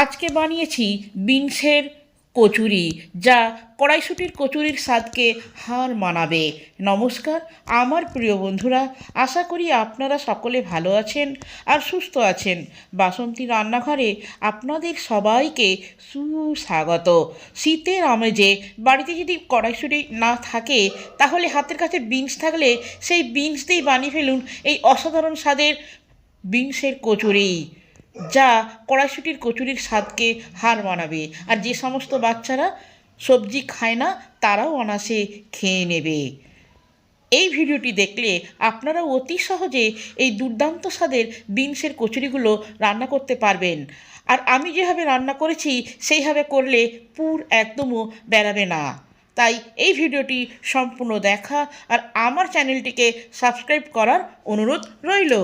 আজকে বানিয়েছি বিনসের কচুরি, যা কড়াইশুটির কচুরির স্বাদকে হার মানাবে। নমস্কার, আমার প্রিয় বন্ধুরা, আশা করি আপনারা সকলে ভালো আছেন আর সুস্থ আছেন। বাসন্তী রান্নাঘরে আপনাদের সবাইকে সুস্বাগত। শীতের আমেজে বাড়িতে যদি কড়াইশুটি না থাকে, তাহলে হাতের কাছে বিনস থাকলে সেই বিনস দিয়েই বানিয়ে ফেলুন এই অসাধারণ স্বাদের বিনসের কচুরি। যা কড়াইশুটির কচুরির স্বাদকে হার মানাবে। আর যে সমস্ত বাচ্চারা সবজি খায় না, তারাও অনাসে খেয়ে নেবে। এই ভিডিওটি দেখলে আপনারা অতি সহজে এই দুর্দান্ত স্বাদের বিনসের কচুরিগুলো রান্না করতে পারবেন। আর আমি যেভাবে রান্না করেছি, সেইভাবে করলে পুর একদমও বেরাবে না। তাই এই ভিডিওটি সম্পূর্ণ দেখা আর আমার চ্যানেলটিকে সাবস্ক্রাইব করার অনুরোধ রইল।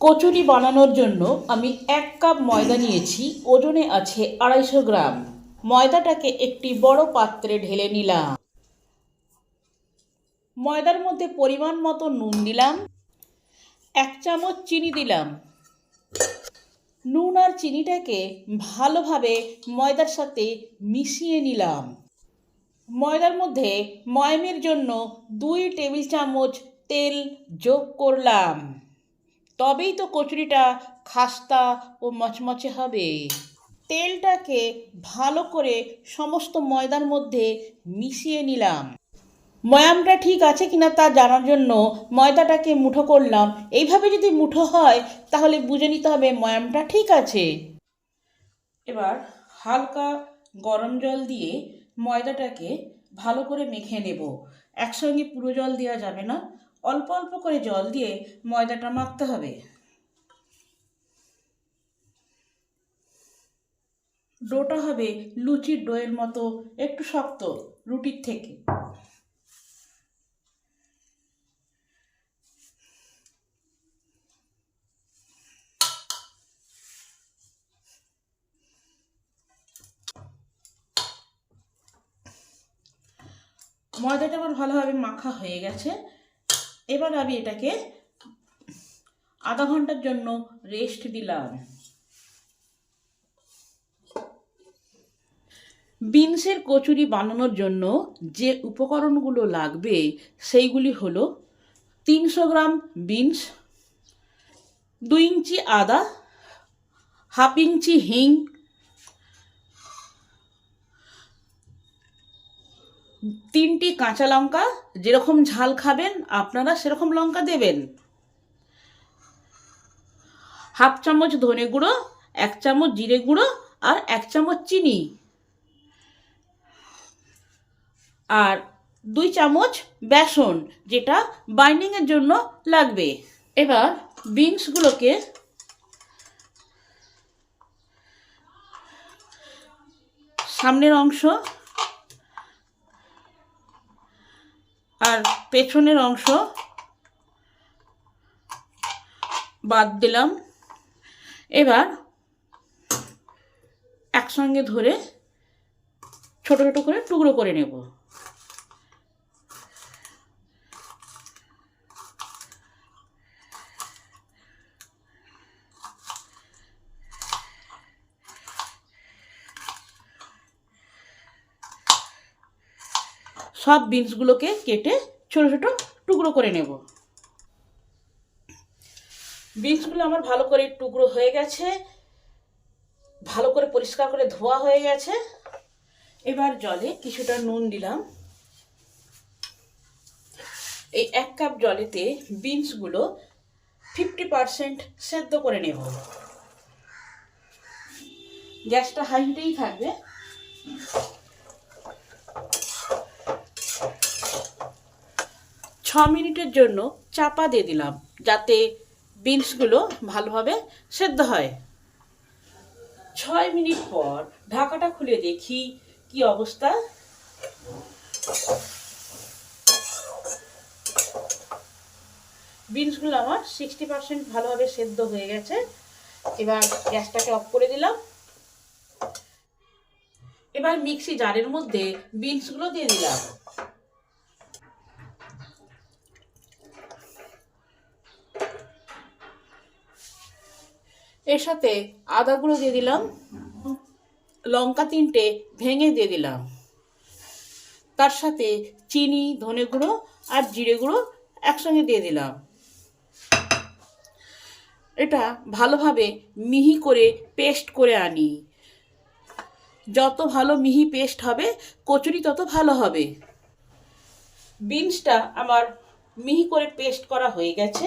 কচুরি বানানোর জন্য আমি এক কাপ ময়দা নিয়েছি, ওজনে আছে আড়াইশো গ্রাম। ময়দাটাকে একটি বড় পাত্রে ঢেলে নিলাম। ময়দার মধ্যে পরিমাণ মতো নুন দিলাম। এক চামচ চিনি দিলাম। নুন আর চিনিটাকে ভালোভাবে ময়দার সাথে মিশিয়ে নিলাম। ময়দার মধ্যে ময়মের জন্য দুই টেবিল চামচ তেল যোগ করলাম। তবেই তো কচুরিটা খাস্তা ও মচমচে হবে। তেলটাকে ভালো করে সমস্ত ময়দার মধ্যে মিশিয়ে নিলাম। ময়ামটা ঠিক আছে কিনা তা জানার জন্য ময়দাটাকে মুঠো করলাম। এইভাবে যদি মুঠো হয়, তাহলে বুঝে নিতে হবে ময়ামটা ঠিক আছে। এবার হালকা গরম জল দিয়ে ময়দাটাকে ভালো করে মেখে নেব। একসঙ্গে পুরো জল দেওয়া যাবে না। অল্প অল্প করে জল দিয়ে ময়দাটা মাখতে হবে। ডোটা হবে লুচির ডোয়ের মতো, একটু শক্ত রুটির থেকে। ময়দাটা আমার ভালোভাবে মাখা হয়ে গেছে। এবার আমি এটাকে আধা ঘণ্টার জন্য রেস্ট দিলাম। বিনসের কচুরি বানানোর জন্য যে উপকরণগুলো লাগবে, সেইগুলি হলো তিনশো গ্রাম বিনস, দুই ইঞ্চি আদা, হাফ ইঞ্চি হিং তিনটি কাঁচা লঙ্কা, যেরকম ঝাল খাবেন, আপনারা সেরকম লঙ্কা দেবেন। হাফ চামচ ধনে গুঁড়ো, এক চামচ জিরে গুঁড়ো আর এক চামচ চিনি। আর দুই চামচ বেসন, যেটা বাইন্ডিংয়ের জন্য লাগবে। এবার বিনসগুলোকে সামনের অংশ আর পেছনের অংশ বাদ দিলাম। এবার একসঙ্গে ধরে ছোট ছোটো করে টুকরো করে নেব। সব বিনসগুলোকে কেটে ছোট ছোট টুকরো করে নেব। বিনসগুলো আমার ভালো করে টুকরো হয়ে গেছে, ভালো করে পরিষ্কার করে ধোয়া হয়ে গেছে। এবার জলে কিছুটা নুন দিলাম। এই এক কাপ জলেতে বিনসগুলো ফিফটি পারসেন্ট সেদ্ধ করে নেব। গ্যাসটা হাইটেই থাকবে। ছ মিনিটের জন্য চাপা দিয়ে দিলাম, যাতে বিনসগুলো ভালোভাবে সেদ্ধ হয়। ছয় মিনিট পর ঢাকাটা খুলে দেখি কি অবস্থা। বিনসগুলো আমার সিক্সটি পার্সেন্ট ভালোভাবে সেদ্ধ হয়ে গেছে। এবার গ্যাসটাকে অফ করে দিলাম। এবার মিক্সি জারের মধ্যে বিনসগুলো দিয়ে দিলাম। এর সাথে আদা গুঁড়ো দিয়ে দিলাম। লঙ্কা তিনটে ভেঙে দিয়ে দিলাম। তার সাথে চিনি, ধনে গুঁড়ো আর জিরে গুঁড়ো একসঙ্গে দিয়ে দিলাম। এটা ভালোভাবে মিহি করে পেস্ট করে আনি। যত ভালো মিহি পেস্ট হবে, কচুরি তত ভালো হবে। বিনসটা আমার মিহি করে পেস্ট করা হয়ে গেছে।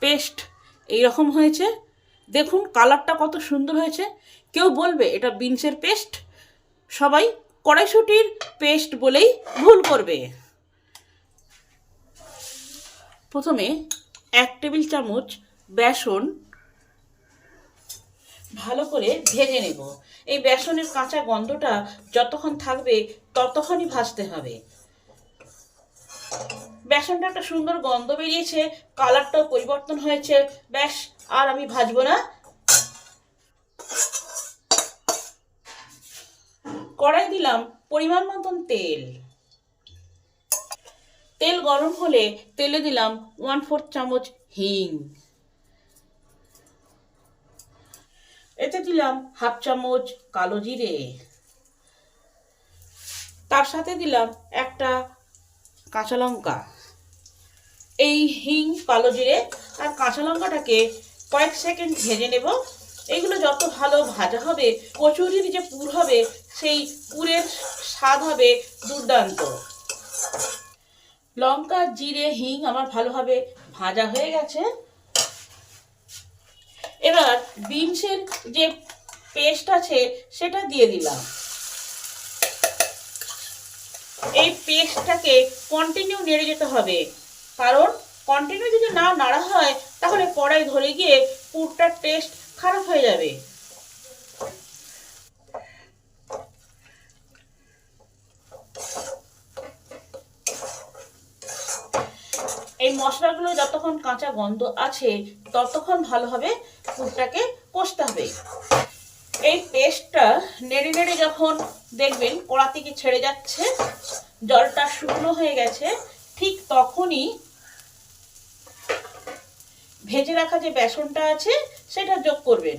পেস্ট এই রকম হয়েছে। দেখুন, কালারটা কত সুন্দর হয়েছে। কেউ বলবে, এটা বিনসের পেস্ট। সবাই কড়াইশুটির পেস্ট বলেই ভুল করবে। প্রথমে এক টেবিল চামচ বেসন ভালো করে ভেজে নেব। এই বেসনের কাঁচা গন্ধটা যতক্ষণ থাকবে, ততক্ষণই ভাজতে হবে। বেসনটা একটা সুন্দর গন্ধ বেরিয়েছে কালারটাও পরিবর্তন হয়েছে। ব্যাস, আর আমি ভাজবো না। কড়াই দিলাম পরিমাণ মতন তেল। তেল গরম হলে তেলে দিলাম ওয়ান ফোর্থ চামচ হিং। এতে দিলাম হাফ চামচ কালো জিরে। তার সাথে দিলাম একটা কাঁচা লঙ্কা। এই হিং, কালো জিরে আর কাঁচা লঙ্কাটাকে কয়েক সেকেন্ড ভেজে নেব। এগুলো যত ভালো ভাজা হবে কচুরির যে পুর হবে, সেই পুরের স্বাদ হবে দুর্দান্ত। লঙ্কা, জিরে, হিং আমার ভালোভাবে ভাজা হয়ে গেছে। এবার বিনসের যে পেস্ট আছে, সেটা দিয়ে দিলাম। এই পেস্টটাকে কন্টিনিউ নেড়ে যেতে হবে। কারণ কন্টিনিউ যদি না নাড়া হয়, তাহলে কড়াই ধরে গিয়ে পুরটার টেস্ট খারাপ হয়ে যাবে। এই মশলাগুলো যতক্ষণ কাঁচা গন্ধ আছে, ততক্ষণ ভালোভাবে পুরটাকে কষতে হবে। এই পেস্টটা নেড়ে নেড়ে যখন দেখবেন কড়া থেকে ছেড়ে যাচ্ছে, জলটা শুকনো হয়ে গেছে, ঠিক তখনই ভেজে রাখা যে বেসনটা আছে, সেটা যোগ করবেন।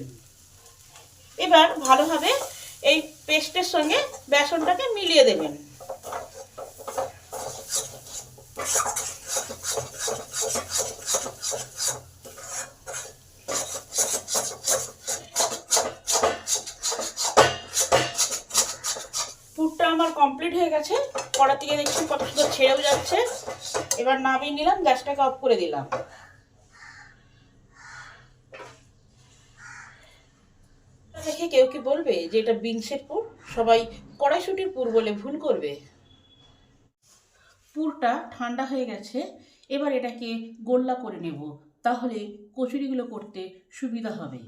এবার ভালোভাবে এই পেস্টের সঙ্গে বেসনটাকে মিলিয়ে দেবেন। পুরটা আমার কমপ্লিট হয়ে গেছে। কড়া থেকে দেখছি কত সুন্দর ছেড়েও যাচ্ছে। এবার নামিয়ে নিলাম, গ্যাসটাকে অফ করে দিলাম। দেখে কেউ কি বলবে যে এটা বিনসের পুর? সবাই কড়াইশুটির পুর বলে ভুল করবে। পুরটা ঠান্ডা হয়ে গেছে, এবার এটাকে গোল্লা করে নেব। তাহলে কচুরিগুলো করতে সুবিধা হবে।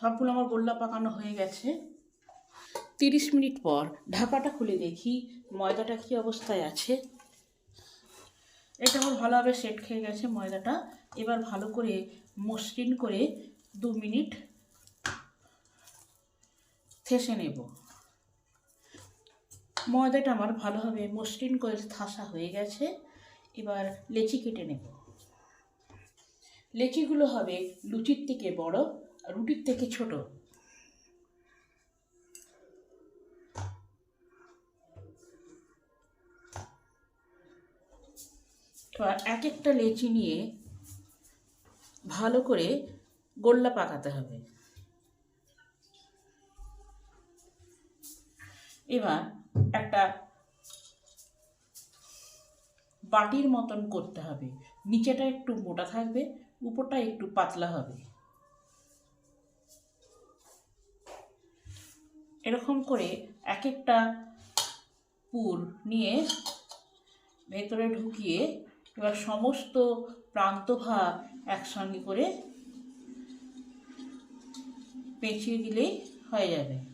সবগুলো আমার গোল্লা পাকানো হয়ে গেছে। তিরিশ মিনিট পর ঢাকাটা খুলে দেখি ময়দাটা কী অবস্থায় আছে। এটা আমার ভালোভাবে সেট খেয়ে গেছে ময়দাটা। এবার ভালো করে মসৃণ করে দু মিনিট থেসে নেব। ময়দাটা আমার ভালোভাবে মসৃণ করে থাসা হয়ে গেছে। এবার লেচি কেটে নেব। লেচিগুলো হবে লুচির থেকে বড় রুটির থেকে ছোট। এক একটা লেচি নিয়ে ভালো করে গোল্লা পাকাতে হবে। এবার একটা বাটির মতন করতে হবে। নিচেটা একটু মোটা থাকবে, উপরটা একটু পাতলা হবে। এরকম করে এক একটা পুর নিয়ে ভেতরে ঢুকিয়ে এবার সমস্ত প্রান্ত ভাগ একসঙ্গে করে পেঁচিয়ে দিলেই হয়ে যাবে।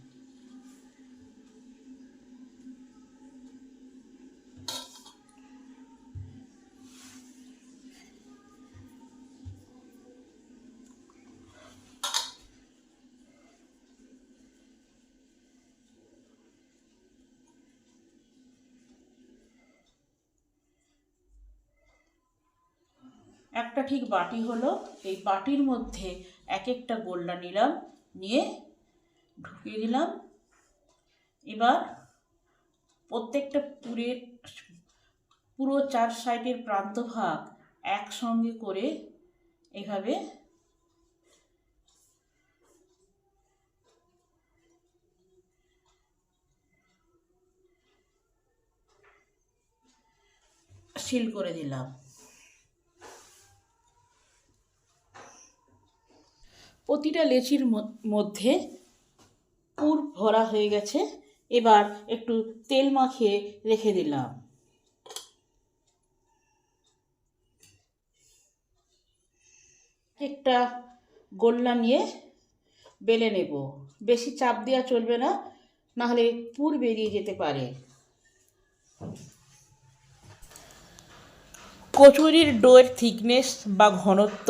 একটা ঠিক বাটি হলো, এই বাটির মধ্যে এক একটা গোল্লা নিলাম, নিয়ে ঢুকিয়ে দিলাম। এবার প্রত্যেকটা পুরের পুরো চার সাইডের প্রান্তভাগ একসঙ্গে করে এভাবে সিল করে দিলাম। প্রতিটা লেচির মধ্যে পুর ভরা হয়ে গেছে। এবার একটু তেল মাখিয়ে রেখে দিলাম। একটা গোল্লা নিয়ে বেলে নেব। বেশি চাপ দেওয়া চলবে না নাহলে পুর বেরিয়ে যেতে পারে। কচুরির ডোয়ের থিকনেস বা ঘনত্ব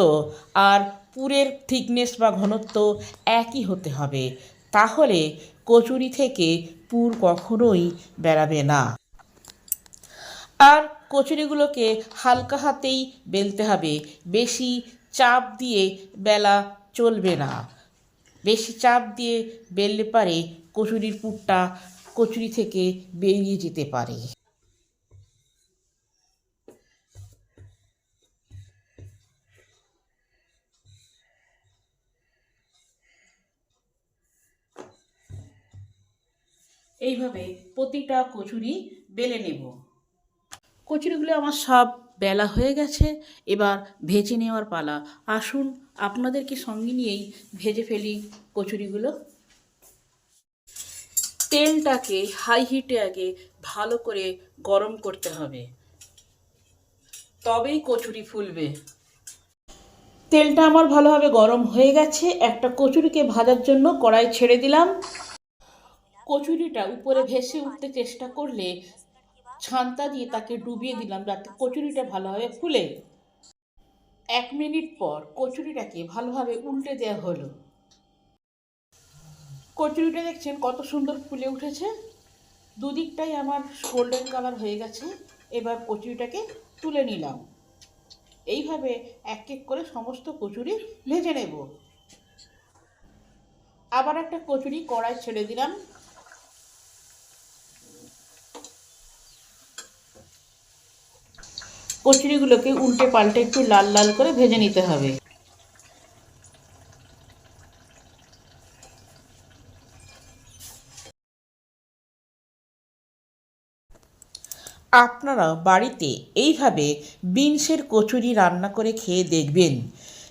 আর পুরের থিকনেস বা ঘনত্ব একই হতে হবে। তাহলে কচুরি থেকে পুর কখনোই বেরাবে না। আর কচুরিগুলোকে হালকা হাতেই বেলতে হবে। বেশি চাপ দিয়ে বেলা চলবে না। বেশি চাপ দিয়ে বেললে পারে কচুরির পুরটা কচুরি থেকে বেরিয়ে যেতে পারে। এইভাবে প্রতিটা কচুরি বেলে নেব। কচুরিগুলো আমার সব বেলা হয়ে গেছে, এবার ভেজে নেওয়ার পালা। আসুন, আপনাদেরকে সঙ্গে নিয়েই ভেজে ফেলি কচুরিগুলো। তেলটাকে হাই হিটে আগে ভালো করে গরম করতে হবে। তবেই কচুরি ফুলবে। তেলটা আমার ভালোভাবে গরম হয়ে গেছে। একটা কচুরিকে ভাজার জন্য কড়াই ছেড়ে দিলাম। কচুরিটা উপরে ভেসে উঠতে চেষ্টা করলে ছান্তা দিয়ে তাকে ডুবিয়ে দিলাম যাতে কচুরিটা ভালোভাবে ফুলে। এক মিনিট পর কচুরিটাকে ভালোভাবে উল্টে দেওয়া হলো। কচুরিটা দেখছেন কত সুন্দর ফুলে উঠেছে। দুদিকটাই আমার গোল্ডেন কালার হয়ে গেছে। এবার কচুরিটাকে তুলে নিলাম। এইভাবে এক এক করে সমস্ত কচুরি ভেজে নেব। আবার একটা কচুরি কড়াই ছেড়ে দিলাম। কচুরিগুলোকে উল্টে পাল্টে একটু লাল লাল করে ভেজে নিতে হবে। আপনারা বাড়িতে এইভাবে বিনসের কচুরি রান্না করে খেয়ে দেখবেন।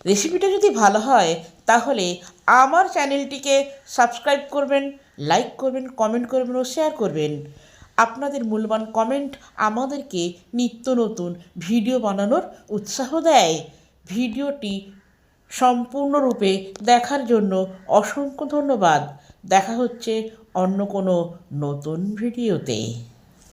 রেসিপিটা যদি ভালো হয়, তাহলে আমার চ্যানেলটিকে সাবস্ক্রাইব করবেন, লাইক করবেন, কমেন্ট করবেন ও শেয়ার করবেন। আপনাদের মূল্যবান কমেন্ট আমাদেরকে নিত্য নতুন ভিডিও বানানোর উৎসাহ দেয়। ভিডিওটি সম্পূর্ণরূপে দেখার জন্য অসংখ্য ধন্যবাদ। দেখা হচ্ছে অন্য কোনো নতুন ভিডিওতে